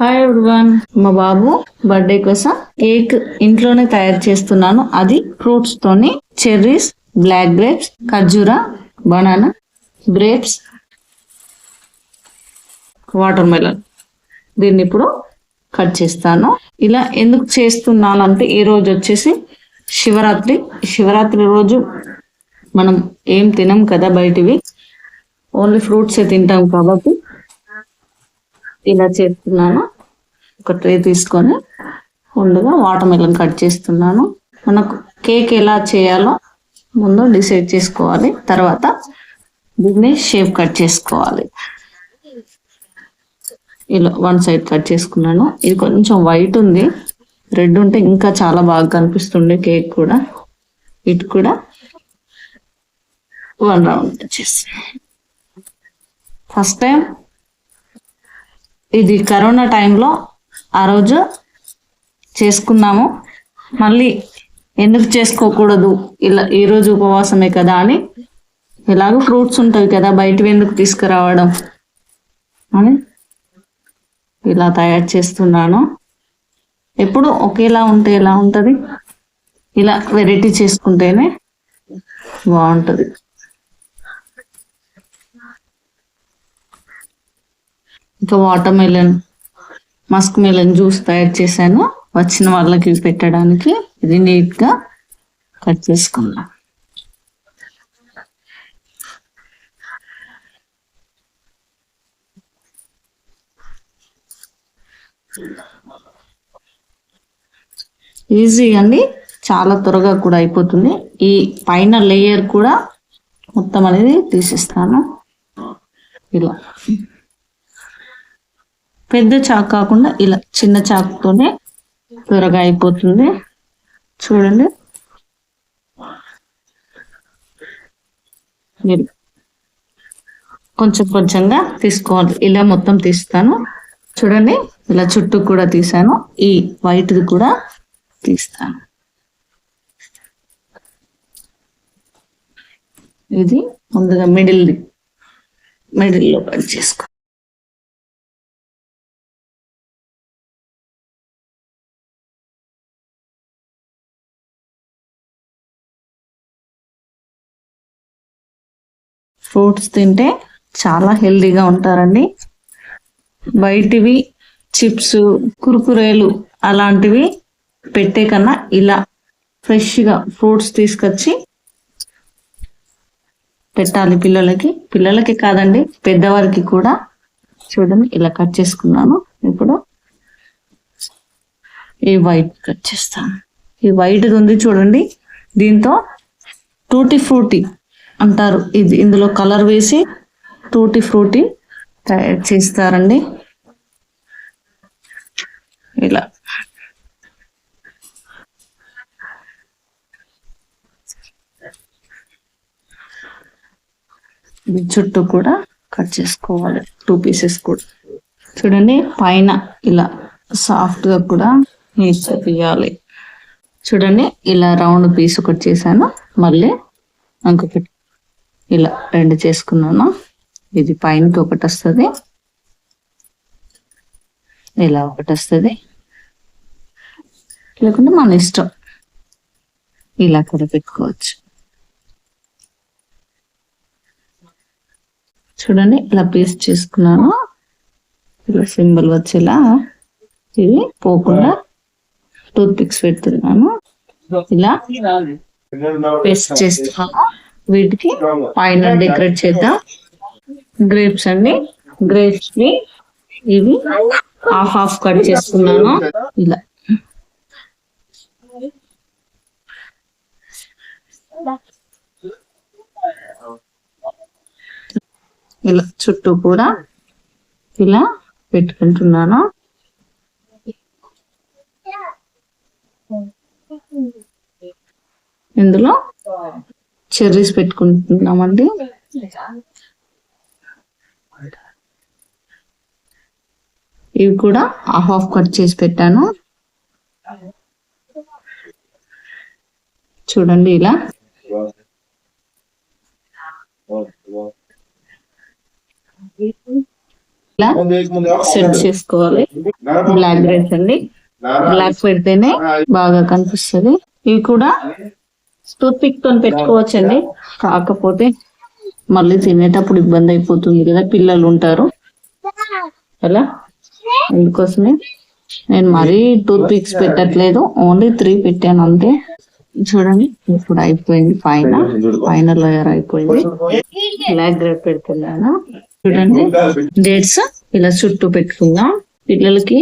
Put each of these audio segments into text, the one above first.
Hi everyone మా బాబు birthday కోసం cake ఇంట్లోనే తయారు చేస్తున్నాను. అది ఫ్రూట్స్ తోని చెర్రీస్ బ్లాక్ గ్రేప్స్ ఖర్జూరా బనానా గ్రేప్స్ వాటర్ మెలన్ దీన్ని ఇప్పుడు కట్ చేస్తాను. ఇలా ఎందుకు చేస్తున్నాను అంటే ఈ రోజు వచ్చేసి శివరాత్రి. శివరాత్రి రోజు మనం ఏం తినం కదా బయటివి? ఓన్లీ ఫ్రూట్సే తింటాం కాబట్టి ఇలా చేస్తున్నాను. ఒక ట్రే తీసుకొని ముందుగా వాటర్ మెలన్ కట్ చేస్తున్నాను. మనకు కేక్ ఎలా చేయాలో ముందు డిసైడ్ చేసుకోవాలి. తర్వాత దీన్ని షేప్ కట్ చేసుకోవాలి. ఇలా వన్ సైడ్ కట్ చేసుకున్నాను. ఇది కొంచెం వైట్ ఉంది. రెడ్ ఉంటే ఇంకా చాలా బాగా కనిపిస్తుండే కేక్ కూడా. ఇటు కూడా వన్ రౌండ్ చేసి. ఫస్ట్ టైం ఇది కరోనా టైంలో ఆ రోజు చేసుకున్నాము. మళ్ళీ ఎందుకు చేసుకోకూడదు? ఇలా ఈ రోజు ఉపవాసమే కదా అని ఎలాగో ఫ్రూట్స్ ఉంటాయి కదా బయటవి ఎందుకు తీసుకురావడం అని ఇలా తయారు చేస్తున్నాను. ఎప్పుడు ఒకేలా ఉంటే ఎలా ఉంటుంది? ఇలా వెరైటీ చేసుకుంటేనే బాగుంటుంది. ఇంకా watermelon Musk melon juice తయారు చేశాను. వచ్చిన వాళ్ళకి పెట్టడానికి. ఇది నీట్గా కట్ చేసుకున్నా. ఈజీ అండి. చాలా త్వరగా కూడా అయిపోతుంది. ఈ పైన లేయర్ కూడా మొత్తం అనేది తీసేస్తాను. ఇలా. పెద్ద చాకు కాకుండా ఇలా చిన్న చాకుతోనే త్వరగా అయిపోతుంది. చూడండి. కొంచెం కొంచెంగా తీసుకోవాలి. ఇలా మొత్తం తీస్తాను. చూడండి ఇలా చుట్టూ కూడా తీసాను. ఈ వైట్ది కూడా తీస్తాను. ఇది ముందుగా మిడిల్ మిడిల్లో కట్ చేసుకో ఫ్రూట్స్ తింటే చాలా హెల్దీగా ఉంటారండి. బయటివి చిప్స్ కురుకురేలు అలాంటివి పెట్టే కన్నా ఇలా ఫ్రెష్గా ఫ్రూట్స్ తీసుకొచ్చి పెట్టాలి పిల్లలకి. పిల్లలకి కాదండి పెద్దవారికి కూడా. చూడండి ఇలా కట్ చేసుకున్నాను. ఇప్పుడు ఈ వైట్ కట్ చేస్తాను. ఈ వైట్ ఉంది చూడండి దీంతో టూటీ ఫ్రూటీ అంటారు. ఇది ఇందులో కలర్ వేసి టూటీ ఫ్రూటీ తయారు చేస్తారండి. ఇలా. చుట్టూ కూడా కట్ చేసుకోవాలి. టూ పీసెస్ కూడా. చూడండి పైన ఇలా సాఫ్ట్గా కూడా నీట్గా తీయాలి. చూడండి ఇలా రౌండ్ పీస్ ఒకటి చేశాను. మళ్ళీ ఇంకొకటి ఇలా రెండు చేసుకున్నాను. ఇది పైనకి ఒకటి వస్తుంది. ఇలా ఒకటి వస్తుంది. లేకుంటే మన ఇష్టం. ఇలా కూడా పెట్టుకోవచ్చు. చూడండి ఇలా పేస్ట్ చేసుకున్నాను. ఇలా సింబల్ వచ్చేలా ఇది పోకుండా టూత్ పిక్స్ పెడుతున్నాను. ఇలా పేస్ట్ చేస్తున్నాను వీటికి పైన డెకరేట్ చేద్దాం. గ్రేప్స్ అండి గ్రేప్స్ని ఇవి హాఫ్ హాఫ్ కట్ చేసుకున్నాను. ఇలా. ఇలా చుట్టూ కూడా ఇలా పెట్టుకుంటున్నాను. ఇందులో చెర్రీస్ పెట్టుకుంటున్నామండి. ఇవి కూడా హాఫ్ హాఫ్ కట్ చేసి పెట్టాను. చూడండి ఇలా. ఇలా సెట్ చేసుకోవాలి. బ్లాక్ గ్రేప్స్ అండి. బ్లాక్ పెడితేనే బాగా కనిపిస్తుంది. ఇవి కూడా టూత్ పిక్తో పెట్టుకోవచ్చండి కాకపోతే మళ్ళీ తినేటప్పుడు ఇబ్బంది అయిపోతుంది కదా పిల్లలు ఉంటారు. అలా అందుకోసమే నేను మరీ టూత్ పిక్స్ పెట్టట్లేదు. ఓన్లీ త్రీ పెట్టాను అంతే. చూడండి ఇప్పుడు అయిపోయింది పైన పైన లేయర్ అయిపోయింది. బ్లాక్ గ్రేప్ పెడుతున్నాను. చూడండి డేట్స్ ఇలా చుట్టూ పెట్టుకుందాం. పిల్లలకి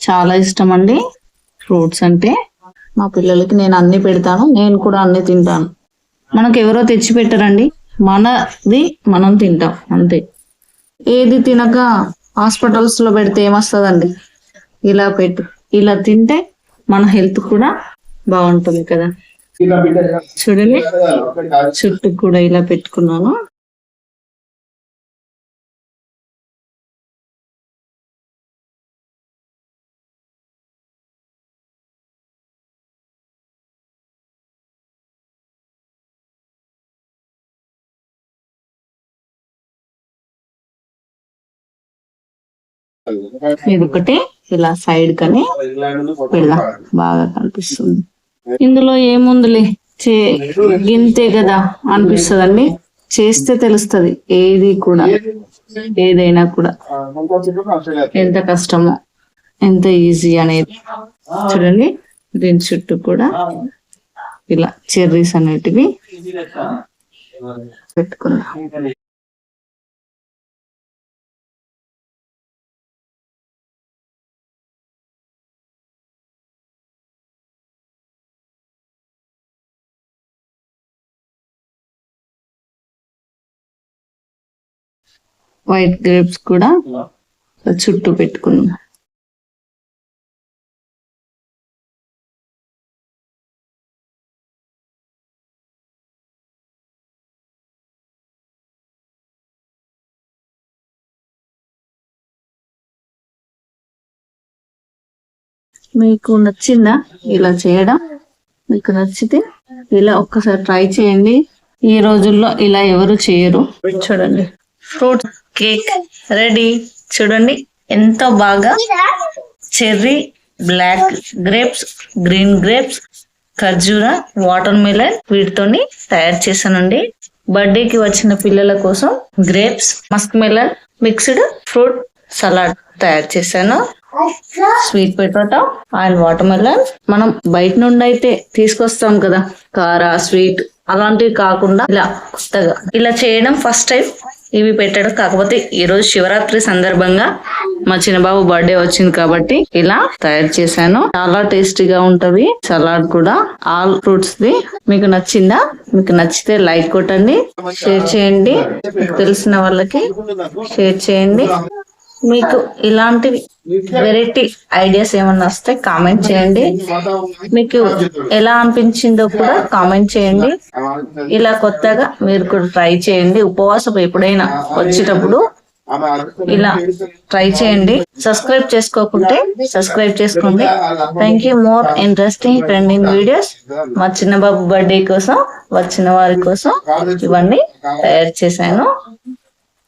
చాలా ఇష్టం అండి. ఫ్రూట్స్ అంటే మా పిల్లలకి నేను అన్ని పెడతాను నేను కూడా అన్ని తింటాను. మనకు ఎవరో తెచ్చి పెట్టరండి మనది మనం తింటాం అంతే. ఏది తినక హాస్పిటల్స్లో పెడితే ఏమొస్తుందండి? ఇలా పెట్టు. ఇలా తింటే మన హెల్త్ కూడా బాగుంటుంది కదా. చూడండి. చుట్టూ కూడా ఇలా పెట్టుకున్నాను. ఇది ఒకటి ఇలా సైడ్ కని పెడదాం. బాగా కనిపిస్తుంది. ఇందులో ఏముందిలే? చే గింతే కదా అనిపిస్తుందండి. చేస్తే తెలుస్తది. ఏది కూడా. ఏదైనా కూడా. ఎంత కష్టమో ఎంత ఈజీ అనేది. చూడండి. దీని చుట్టూ కూడా ఇలా చెర్రీస్ అనేటివి పెట్టుకున్నాం వైట్ గ్రేప్స్ కూడా చుట్టూ పెట్టుకున్నాం మీకు నచ్చిందా ఇలా చేయడం? మీకు నచ్చితే ఇలా ఒక్కసారి ట్రై చేయండి. ఈ రోజుల్లో ఇలా ఎవరు చేయరు. చూడండి. Fruit cake ready. చూడండి ఎంతో బాగా. Cherry black grapes green grapes ఖర్జూరా watermelon వీటితోని తయారు చేశానండి. బర్త్డేకి వచ్చిన పిల్లల కోసం grapes muskmelon mixed fruit salad తయారు చేశాను. Sweet potato and watermelon. మనం బయట నుండి అయితే తీసుకొస్తాం కదా కారా స్వీట్ అలాంటివి కాకుండా ఇలా కొత్తగా. ఇలా చేయడం ఫస్ట్ టైం ఇవి పెట్టడం కాకపోతే ఈ రోజు శివరాత్రి సందర్భంగా మా చిన్నబాబు బర్త్డే వచ్చింది కాబట్టి ఇలా తయారు చేశాను. చాలా టేస్టీగా ఉంటది. సలాడ్ కూడా. ఆల్ ఫ్రూట్స్ ది. మీకు నచ్చిందా? మీకు నచ్చితే లైక్ కొట్టండి. షేర్ చేయండి. తెలిసిన వాళ్ళకి షేర్ చేయండి. మీకు ఇలాంటి వెరైటీ ఐడియాస్ ఏమన్నా వస్తే కామెంట్ చేయండి. మీకు ఎలా అనిపించిందో కూడా కామెంట్ చేయండి. ఇలా కొత్తగా మీరు కూడా ట్రై చేయండి. ఉపవాసం ఎప్పుడైనా వచ్చేటప్పుడు ఇలా ట్రై చేయండి. సబ్స్క్రైబ్ చేసుకోకుంటే సబ్స్క్రైబ్ చేసుకోండి. Thank you more interesting trending videos మా చిన్న బాబు బర్త్డే కోసం వచ్చిన వారి కోసం ఇవన్నీ తయారు చేశాను.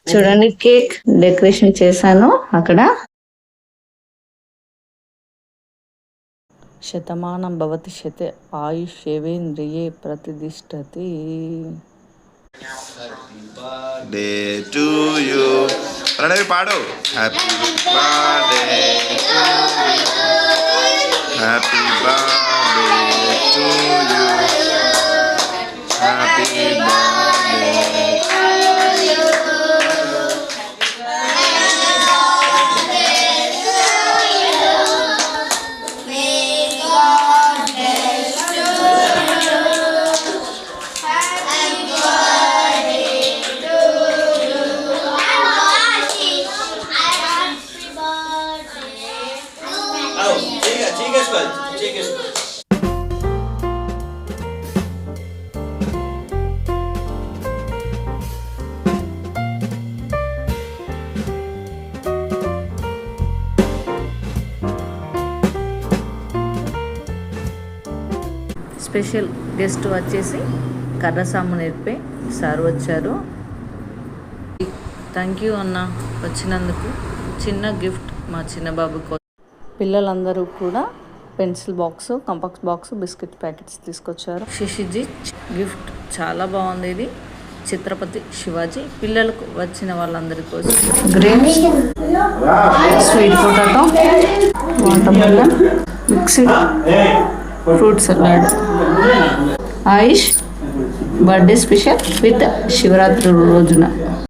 చూడండి కేక్ డెకరేషన్ చేశాను అక్కడ. శతమానం భవతి శత ఆయుష్యేవేంద్రియే ప్రతిష్టతి. డే టు యూ ప్రణవి పాడు. Happy birthday happy birthday to you happy birthday special guest వచ్చేసి కర్రసాము నేర్పే సార్ వచ్చారు. థ్యాంక్ యూ అన్న వచ్చినందుకు. చిన్న గిఫ్ట్ మా చిన్న బాబు కోసం పిల్లలందరూ కూడా pencil box compass box biscuit packets తీసుకొచ్చారు. శిశిజీ గిఫ్ట్ చాలా బాగుంది ఇది. ఛత్రపతి శివాజీ పిల్లలకు వచ్చిన వాళ్ళందరి కోసం. Grapes sweet potato watermelon mixed fruit salad. Ayush birthday special with Shivaratri రోజున.